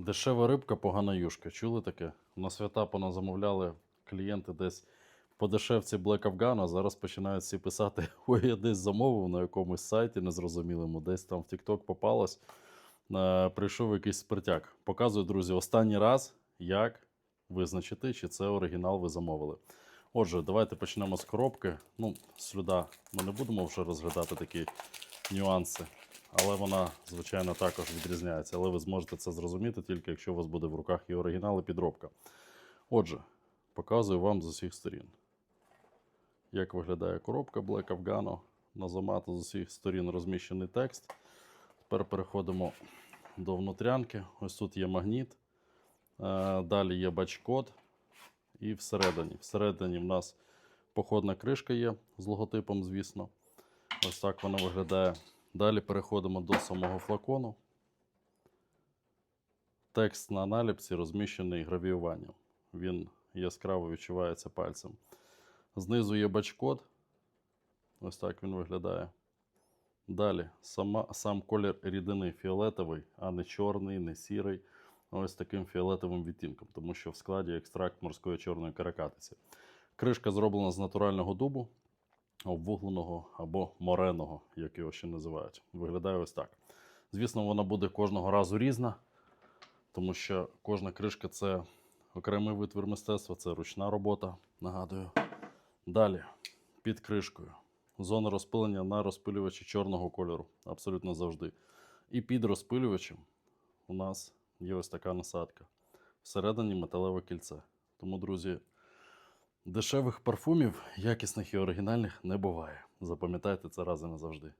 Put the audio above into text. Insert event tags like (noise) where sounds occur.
Дешева рибка, погана юшка. Чули таке? На свята поназамовляли клієнти десь по дешевці Black Afghan, а зараз починають всі писати: (laughs) ой, я десь замовив на якомусь сайті незрозумілому, десь там в TikTok попалось. Е, прийшов якийсь спиртяк. Показую, друзі, останній раз, як визначити, чи це оригінал ви замовили. Отже, давайте почнемо з коробки. Ну, слюда ми не будемо вже розглядати такі нюанси, але вона, звичайно, також відрізняється. Але ви зможете це зрозуміти тільки якщо у вас буде в руках і оригінал, і підробка. Отже, показую вам з усіх сторін. Як виглядає коробка Black Afgano. На зомату з усіх сторін розміщений текст. Тепер переходимо до внутрянки. Ось тут є магніт. Е, Далі є бач-код. І всередині. Всередині в нас походна кришка є з логотипом, звісно. Ось так вона виглядає. Далі переходимо до самого флакону. Текст на наліпці розміщений гравіюванням. Він яскраво відчувається пальцем. Знизу є бач-код. Ось так він виглядає. Далі сама, сам колір рідини фіолетовий, а не чорний, не сірий. Ось таким фіолетовим відтінком, тому що в складі екстракт морської чорної каракатиці. Кришка зроблена з натурального дубу, обвугленого або мореного, як його ще називають. Виглядає ось так. Звісно, вона буде кожного разу різна, тому що кожна кришка це окремий витвір мистецтва, це ручна робота, нагадую. Далі, під кришкою. Зона розпилення на розпилювачі чорного кольору, абсолютно завжди. І під розпилювачем у нас є ось така насадка. Всередині металеве кільце. Тому, друзі, дешевих парфумів, якісних і оригінальних, не буває. Запам'ятайте це раз і назавжди.